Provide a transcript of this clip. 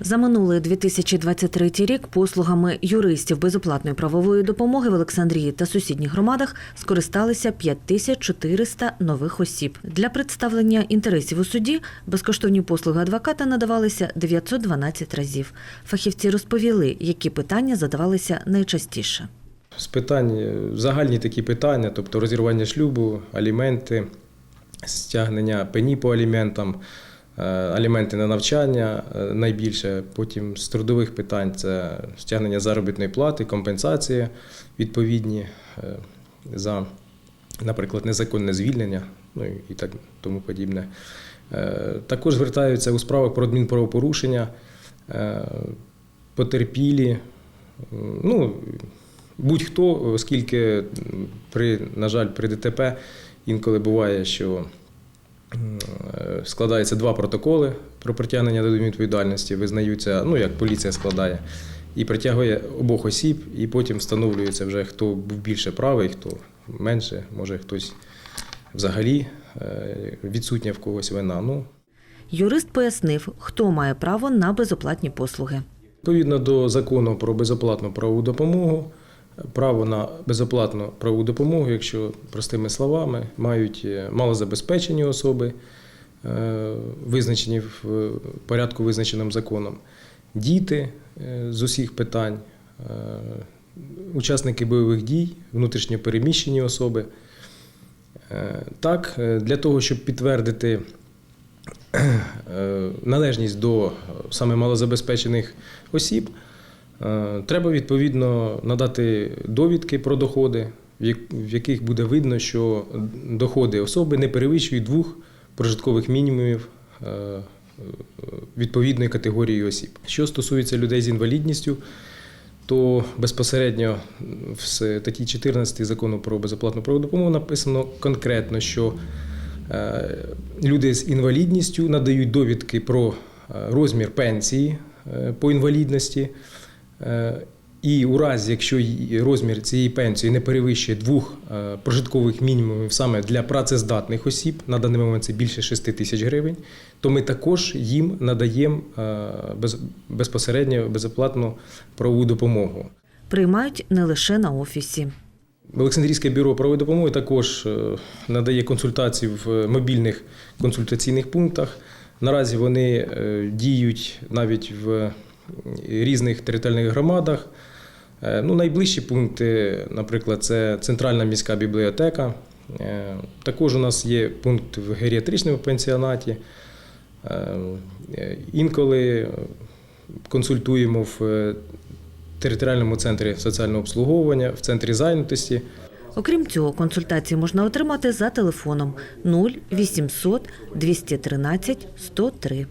За минулий 2023 рік послугами юристів безоплатної правової допомоги в Олександрії та сусідніх громадах скористалися 5400 нових осіб. Для представлення інтересів у суді безкоштовні послуги адвоката надавалися 912 разів. Фахівці розповіли, які питання задавалися найчастіше. З питань е, загальні такі питання, тобто розірвання шлюбу, аліменти, стягнення пені по аліментам, аліменти на навчання е, найбільше. Потім з трудових питань це стягнення заробітної плати, компенсації відповідні е, за, наприклад, незаконне звільнення, ну і так тому подібне. Е, Також звертаються у справах про адмінправопорушення, е, потерпілі. Ну, будь-хто, оскільки при, на жаль, при ДТП інколи буває, що е, два протоколи про притягнення до відповідальності, визнаються, ну як поліція складає, і притягує обох осіб, і потім встановлюється вже хто був більше правий, хто менше, може хтось взагалі е, відсутня в когось вина. Ну, Юрист пояснив, хто має право на безоплатні послуги. Відповідно до закону про безоплатну правову допомогу, право на безоплатну правову допомогу, якщо простими словами, мають е, малозабезпечені особи, е, визначені в порядку, визначеному законом, діти е, з усіх питань, учасники бойових дій, внутрішньо переміщені особи. Так, для того, щоб підтвердити належність до саме малозабезпечених осіб, треба відповідно надати довідки про доходи, в яких буде видно, що доходи особи не перевищують двох прожиткових мінімумів е, е, відповідної категорії осіб. Що стосується людей з інвалідністю, то безпосередньо в статті 14 закону про безоплатну правову допомогу написано конкретно, що е, люди з інвалідністю надають довідки про е, розмір пенсії е, по інвалідності. Е, І у разі, якщо розмір цієї пенсії не перевищує двох е, прожиткових мінімумів саме для працездатних осіб, на даний момент це більше 6 тисяч гривень, то ми також їм надаємо е, безпосередньо безоплатну правову допомогу. Приймають не лише на офісі. Олександрійське бюро правової допомоги також надає консультації в мобільних консультаційних пунктах. Наразі вони діють навіть в різних територіальних громадах. Е, Ну, найближчі пункти, наприклад, це Центральна міська бібліотека. Е, Також у нас є пункт в геріатричному пенсіонаті. Е, Інколи консультуємо в територіальному центрі соціального обслуговування, в центрі зайнятості. Окрім цього, консультації можна отримати за телефоном 0800 213 103.